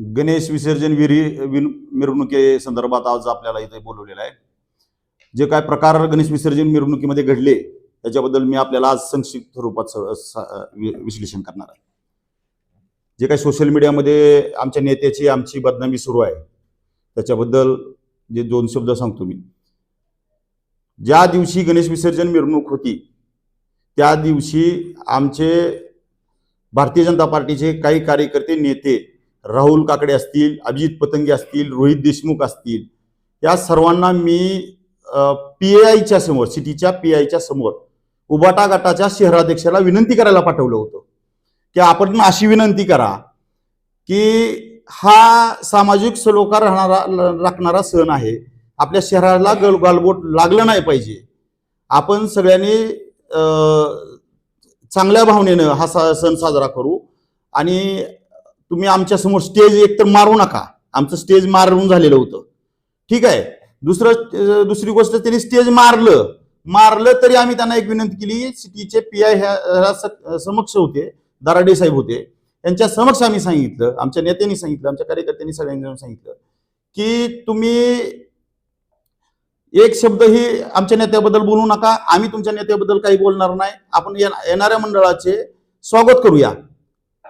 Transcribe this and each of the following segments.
गणेश विसर्जन विरी विन मिरवणुकी संदर्भात आज आपल्याला इथे बोलवलेलं आहे. जे काय प्रकार गणेश विसर्जन मिरवणुकीमध्ये घडले त्याच्याबद्दल मी आपल्याला आज संक्षिप्त रूपात स- वि- विश्लेषण करणार आहे. जे काही सोशल मीडियामध्ये आमच्या नेत्याची आमची बदनामी सुरू आहे त्याच्याबद्दल जे दोन शब्द सांगतो मी. ज्या दिवशी गणेश विसर्जन मिरवणूक होती त्या दिवशी आमचे भारतीय जनता पार्टीचे काही कार्यकर्ते नेते राहुल काकडे असतील अभिजित पतंगे असतील रोहित देशमुख असतील या सर्वांना मी पी आयच्या समोर सिटीच्या पी आयच्या समोर उबाटा गटाच्या शहराध्यक्षाला विनंती करायला पाठवलं होतं. की आपण अशी विनंती करा की हा सामाजिक सलोखा राहणारा राखणारा सण आहे. आपल्या शहराला गल गालबोट लागलं नाही पाहिजे. आपण सगळ्यांनी चांगल्या भावनेनं हा सा सण साजरा करू. आणि तुम्ही आमच्यासमोर स्टेज एकतर मारू नका. आमचं स्टेज मारून झालेलं होतं. ठीक आहे? दुसरं दुसरी गोष्ट त्यांनी स्टेज मारलं. मारलं तरी आम्ही त्यांना एक विनंती केली सिटीचे पी आय ह्या समक्ष होते दराडे साहेब होते. त्यांच्या समक्ष आम्ही सांगितलं आमच्या नेत्यांनी सांगितलं आमच्या कार्यकर्त्यांनी सगळ्यांनी सांगितलं की तुम्ही एक शब्दही आमच्या नेत्याबद्दल बोलू नका. आम्ही तुमच्या नेत्याबद्दल काही बोलणार नाही. आपण येणाऱ्या मंडळाचे स्वागत करूया.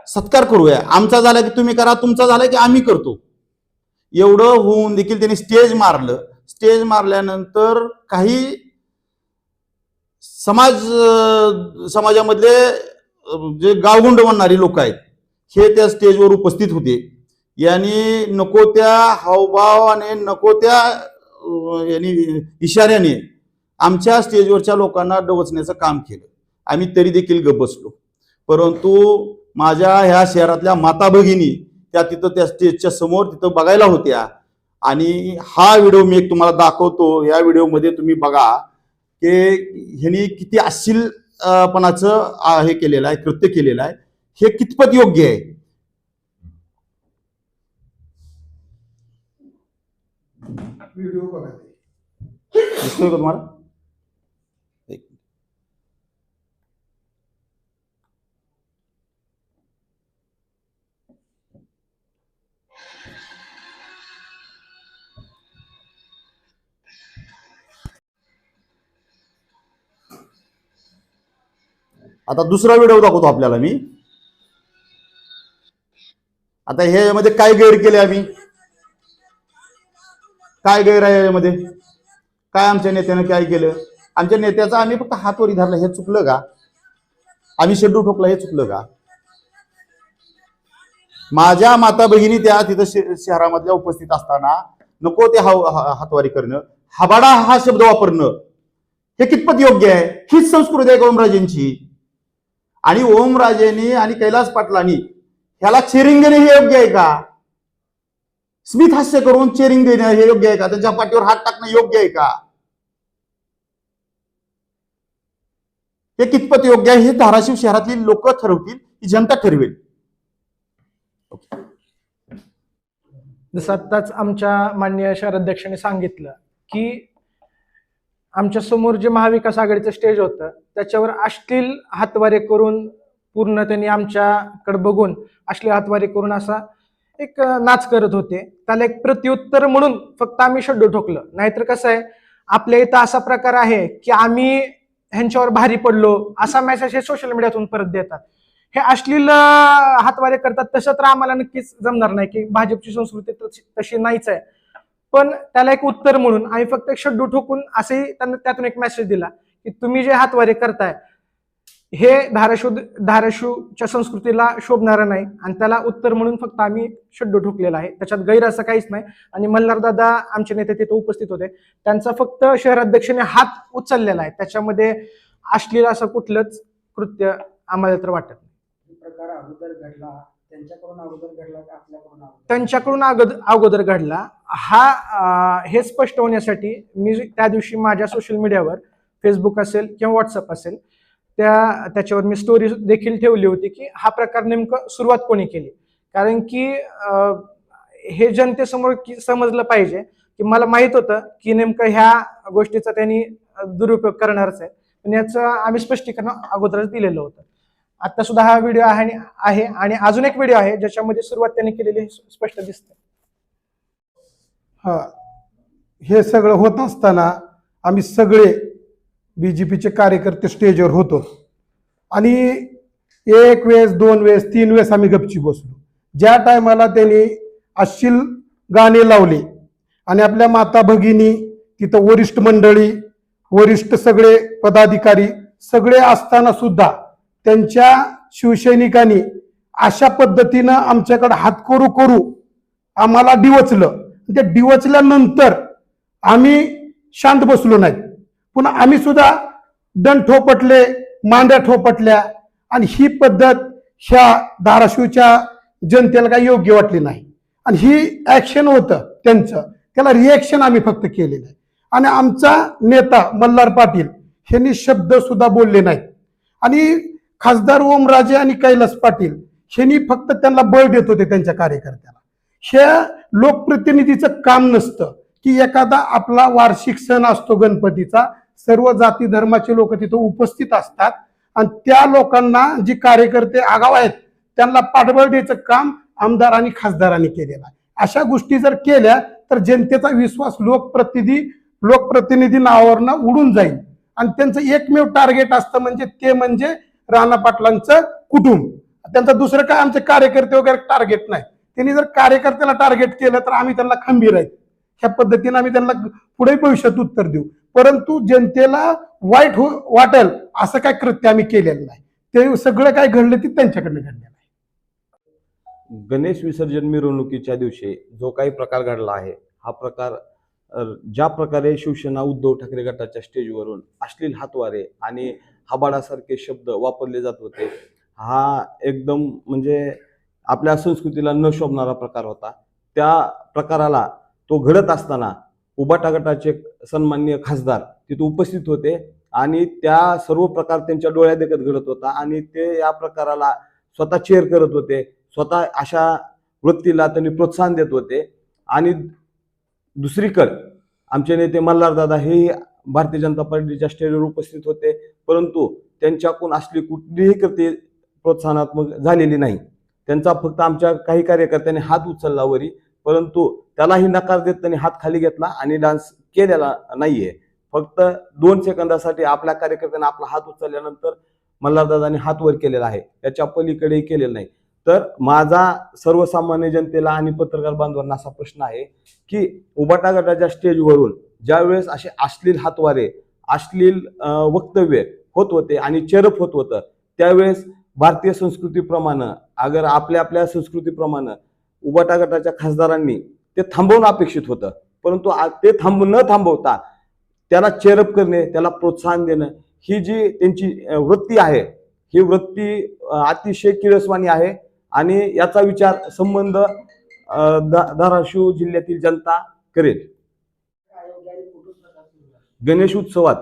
सत्कार करूया. आमचा झाला की तुम्ही करा तुमचा झाला की आम्ही करतो. एवढं होऊन देखील त्यांनी स्टेज मारलं. स्टेज मारल्यानंतर काही समाज समाजामधले जे गावगुंड म्हणणारी लोक आहेत हे त्या स्टेजवर उपस्थित होते. यांनी नको त्या हावभावाने नको त्या यांनी इशाऱ्याने आमच्या स्टेजवरच्या लोकांना डवचण्याचं काम केलं. आम्ही तरी देखील गप बसलो. परंतु माझ्या ह्या शहरातल्या माता भगिनी त्या तिथं त्या स्टेजच्या समोर तिथं बघायला होत्या. आणि हा व्हिडिओ मी एक तुम्हाला दाखवतो. या व्हिडिओमध्ये तुम्ही बघा की ह्यांनी किती अश्लील अं, पणाचं अं, हे केलेलं आहे कृत्य केलेलं आहे. हे कितपत योग्य आहे? व्हिडिओ बघा ते. दिसतोय का तुम्हाला? आता दुसरा व्हिडिओ दाखवतो आपल्याला मी. आता हे यामध्ये काय गैर केले आम्ही? काय गैर आहे यामध्ये काय आमच्या नेत्यानं काय केलं? आमच्या नेत्याचा आम्ही फक्त हातवरी धरला हे चुकलं का? आम्ही शेड्यू ठोकला हे चुकलं का? माझ्या माता बहिणी त्या तिथं शहरामधल्या उपस्थित असताना नको ते हाव- हा- हातवारी करणं. हबाडा हा शब्द वापरणं. हे कितपत योग्य आहे? हीच संस्कृती आहे का आणि ओमराजेनी आणि कैलास पाटलांनी ह्याला चेरिंग देणे हे योग्य आहे का? स्मित हास्य करून चेरिंग देणे हे योग्य आहे का? त्यांच्या पाठीवर हात टाकणं योग्य आहे का? हे कितपत योग्य आहे हे धाराशिव शहरातली लोक ठरवतील ही जनता ठरवेल. जसं आत्ताच आमच्या माननीय शहराध्यक्षांनी सांगितलं की आमच्यासमोर जे महाविकास आघाडीचं स्टेज होतं त्याच्यावर अश्लील हातवारे करून पूर्ण त्यांनी आमच्याकडे बघून अश्लील हातवारे करून असा एक नाच करत होते. त्याला एक प्रत्युत्तर म्हणून फक्त आम्ही शड्डू ठोकलं. नाहीतर कसं आहे आपल्या इथं असा प्रकार आहे की आम्ही ह्यांच्यावर भारी पडलो असा मेसेज हे सोशल मीडियातून परत देतात. हे अश्लील हातवारे करतात तसं तर आम्हाला नक्कीच जमणार नाही की भाजपची संस्कृती तशी तशी नाहीच आहे. पण त्याला एक उत्तर म्हणून आम्ही फक्त एक शड्डू ठोकून असंही त्यांना त्यातून एक मेसेज दिला की तुम्ही जे हातवारे करताय हे धाराशिव धाराशिवच्या संस्कृतीला शोभणारं नाही. आणि त्याला उत्तर म्हणून फक्त आम्ही शड्डू ठोकलेला आहे. त्याच्यात गैर असं काहीच नाही. आणि मल्हार दादा आमचे नेते तिथे उपस्थित होते. त्यांचा फक्त शहराध्यक्षाने हात उचललेला आहे. त्याच्यामध्ये अश्लील असं कुठलंच कृत्य आम्हाला तर वाटत नाही. प्रकार अगोदर घडला. त्यांच्याकडून अगोदर घडला आपल्याकडून अगोदर? त्यांच्याकडून अगोदर अगोदर घडला. हा अं, हे स्पष्ट होण्यासाठी मी त्या दिवशी माझ्या सोशल मीडियावर फेसबुक असेल किंवा व्हॉट्सअप असेल त्या त्याच्यावर मी स्टोरी देखील ठेवली होती की हा प्रकार नेमकं सुरुवात कोणी केली? कारण की अं, हे जनतेसमोर की समजलं पाहिजे की मला माहीत होतं की नेमकं ह्या गोष्टीचा त्यांनी अं, दुरुपयोग करणारच आहे. पण याचं आम्ही स्पष्टीकरण अगोदरच दिलेलं होतं. आता सुद्धा हा व्हिडिओ आहे आणि- आहे आणि अजून एक व्हिडिओ आहे ज्याच्यामध्ये सुरुवात त्यांनी केलेली हे स्पष्ट दिसते हा. हे सगळं होत असताना आम्ही सगळे बी जे पीचे कार्यकर्ते स्टेजवर होतो. आणि एक वेळेस दोन वेळेस तीन वेळेस आम्ही गपची बसलो. ज्या टायमाला त्यांनी अश्लील गाणे लावले आणि आपल्या माता भगिनी तिथं वरिष्ठ मंडळी वरिष्ठ सगळे पदाधिकारी सगळे असताना सुद्धा त्यांच्या शिवसैनिकांनी अशा पद्धतीनं आमच्याकडे हात करू करू आम्हाला डिवचलं. त्या डिवचल्यानंतर आम्ही शांत बसलो नाहीत. पुन्हा आम्ही सुद्धा दंड ठोपटले मांड्या ठोपटल्या आणि ही पद्धत ह्या धाराशिवच्या जनतेला काही योग्य वाटली नाही. आणि ही ॲक्शन होतं त्यांचं. त्याला रिॲक्शन आम्ही फक्त केलेलं आहे. आणि आमचा नेता मल्हार पाटील यांनी शब्द सुद्धा बोलले नाहीत. आणि खासदार ओमराजे आणि कैलास पाटील यांनी फक्त त्यांना बळ देत होते त्यांच्या कार्यकर्त्याला. ह्या लोकप्रतिनिधीचं काम नसतं की एखादा आपला वार्षिक सण असतो गणपतीचा सर्व जाती धर्माचे लोक तिथं उपस्थित असतात आणि त्या लोकांना जी कार्यकर्ते आगाव आहेत त्यांना पाठबळ द्यायचं काम आमदार आणि खासदारांनी केलेलं आहे. अशा गोष्टी जर केल्या तर जनतेचा विश्वास लोकप्रतिनिधी लोकप्रतिनिधी नावावरनं उडून जाईल. आणि त्यांचं एकमेव टार्गेट असतं म्हणजे ते म्हणजे राणा पाटलांचं कुटुंब. त्यांचं दुसरं काय आमचे कार्यकर्ते वगैरे टार्गेट नाही. त्यांनी जर कार्यकर्त्याला टार्गेट केलं तर आम्ही त्यांना खंबीर आहेत. ह्या पद्धतीने आम्ही त्यांना पुढे भविष्यात उत्तर देऊ. परंतु जनतेला वाईट हो वाटेल असं काय कृत्य आम्ही केलेलं नाही. ते सगळं काय घडलं ते त्यांच्याकडनं घडलेलं आहे गणेश विसर्जन मिरवणुकीच्या दिवशी जो काही प्रकार घडला आहे हा प्रकार ज्या प्रकारे शिवसेना उद्धव ठाकरे गटाच्या स्टेजवरून अश्लील हातवारे आणि हबाडासारखे शब्द वापरले जात होते. हा एकदम म्हणजे आपल्या संस्कृतीला न शोभणारा प्रकार होता. त्या प्रकाराला तो घडत असताना उबाटा गटाचे सन्मान्य खासदार तिथे उपस्थित होते आणि त्या सर्व प्रकार त्यांच्या डोळ्यादेखत घडत होता आणि ते या प्रकाराला स्वतः चेअर करत होते. स्वतः अशा वृत्तीला त्यांनी प्रोत्साहन देत होते. आणि दुसरीकडे आमचे नेते मल्हारदादा हे भारतीय जनता पार्टीच्या स्टेजवर उपस्थित होते. परंतु त्यांच्याकडून असली कुठलीही कृती प्रोत्साहनात्मक झालेली नाही. त्यांचा फक्त आमच्या काही कार्यकर्त्यांनी हात उचलला वरी परंतु त्यालाही नकार देत त्यांनी हात खाली घेतला आणि डान्स केलेला नाहीये. फक्त दोन सेकंदासाठी आपल्या कार्यकर्त्यांनी आपला हात उचलल्यानंतर मल्हारदादांनी हात वर केलेला आहे. त्याच्या पलीकडेही केलेलं नाही. तर माझा सर्वसामान्य जनतेला आणि पत्रकार बांधवांना असा प्रश्न आहे की उबाटा गटाच्या स्टेजवरून ज्यावेळेस असे अश्लील हातवारे अश्लील वक्तव्य होत होते आणि चेरप होत होतं. त्यावेळेस भारतीय संस्कृतीप्रमाणे अगर आपल्या आपल्या संस्कृतीप्रमाणे उबाटा गटाच्या खासदारांनी ते थांबवणं अपेक्षित होतं. परंतु ते थांब न थांबवता त्याला चेरप करणे त्याला प्रोत्साहन देणं ही जी त्यांची वृत्ती आहे ही वृत्ती अतिशय किळसवाणी आहे आणि याचा विचार संबंध धाराशिव जिल्ह्यातील जनता करेल अयोग्य आणि कुठून प्रकार गणेशोत्सवात गणेश उत्सवात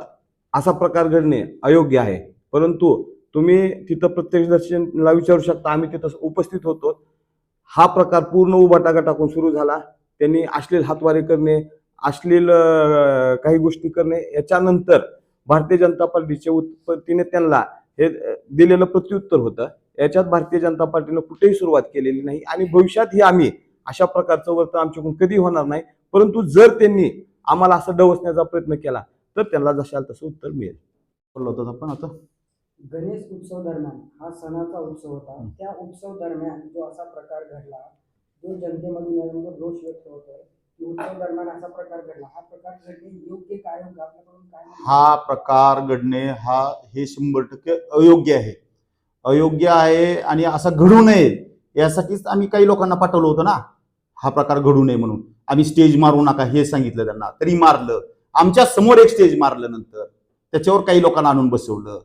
असा प्रकार घडणे अयोग्य आहे. परंतु तुम्ही तिथं प्रत्यक्षदर्शनला विचारू शकता आम्ही तिथं उपस्थित होतो. हा प्रकार पूर्ण उभाटा टाकून सुरू झाला. त्यांनी अश्लील हातवारे करणे अश्लील काही गोष्टी करणे याच्यानंतर भारतीय जनता पार्टीच्या उत्पत्तीने त्यांना हे दिलेलं प्रत्युत्तर होतं. याच्यात भारतीय जनता पार्टीनं कुठेही सुरुवात केलेली नाही आणि भविष्यातही आम्ही अशा प्रकारचं वर्तन आमच्याकडून कधी होणार नाही. परंतु जर त्यांनी आम्हाला असं डवसण्याचा प्रयत्न केला तर त्यांना जशाल तसं उत्तर मिळेल. बोललो होतो आपण आता. गणेश उत्सव दरम्यान हा सणाचा उत्सव होता. त्या उत्सव दरम्यान जो असा प्रकार घडला जो जनतेमधून याच्यावर रोष व्यक्त होतोय की उत्सव दरम्यान असा प्रकार घडला. हा प्रकार घडणे योग्य काय आपल्याकडून काय? हा प्रकार घडणे हा हे शंभर टक्के अयोग्य आहे. अयोग्य आहे आणि असा घडू नये यासाठीच आम्ही काही लोकांना पाठवलं होतं ना. हा प्रकार घडू नये म्हणून. आम्ही स्टेज मारू नका हे सांगितलं त्यांना. तरी मारलं. आमच्यासमोर एक स्टेज मारलं नंतर त्याच्यावर काही लोकांना आणून बसवलं.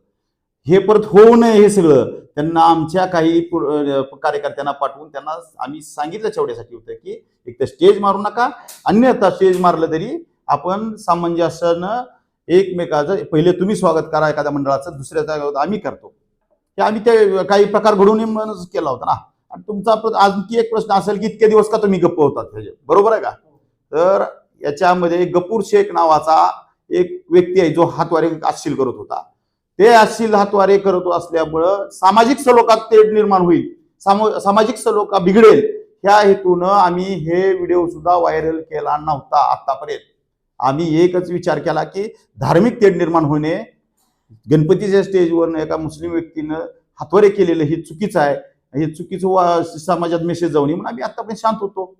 हे परत होऊ नये हे सगळं. त्यांना आमच्या काही कार्यकर्त्यांना पाठवून त्यांना आम्ही सांगितलं चेवढ्यासाठी होतं की एक तर स्टेज मारू नका. अन्यथा स्टेज मारलं तरी आपण सामंजस्यानं एकमेकाचं पहिले तुम्ही स्वागत करा एखाद्या मंडळाचं दुसऱ्याचा आम्ही करतो. हे आम्ही ते काही प्रकार घडू नये म्हणूनच केला होता ना. आणि तुमचा आणखी एक प्रश्न असेल की इतके दिवस का तुम्ही गप्प होतात बरोबर आहे का? तर याच्यामध्ये गपूर शेख नावाचा एक व्यक्ती आहे जो हातवारे अश्लील करत होता. ते अशील हातवारे करत असल्यामुळं सामाजिक सलोखात तेढ निर्माण होईल. सामाजिक सलोखा बिघडेल. ह्या हेतून आम्ही हे व्हिडिओ सुद्धा व्हायरल केला नव्हता आतापर्यंत आम्ही एकच विचार केला की धार्मिक तेढ निर्माण होणे गणपतीच्या स्टेजवरनं एका मुस्लिम व्यक्तीनं हातवारे केलेलं हे चुकीचं आहे. हे चुकीचं वा- समाजात मेसेज जाऊ नये म्हणून आम्ही आतापर्यंत शांत होतो.